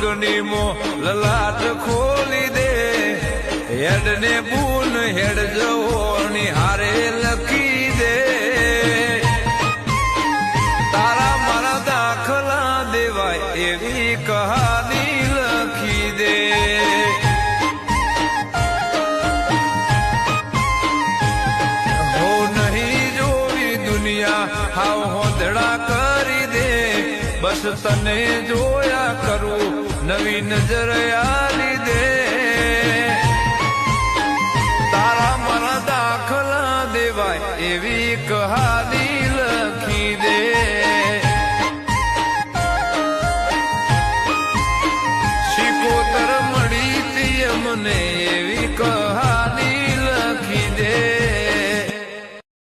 મગની મો લલાટ ખોલી દે. હેડ ને બૂન, હેડ જવોની હારે લખી દે. તારા મારા દાખલા દેવાય એવી કહાની લખી દે. હો નહીં જોવી દુનિયા, હાવ હોદડા કરી દે. બસ તને જોયા કરું નવી નજર આલી દે તારા મારા દાખલા દેવાય એવી કહાની લખી દે શિકોતર મળી તી મને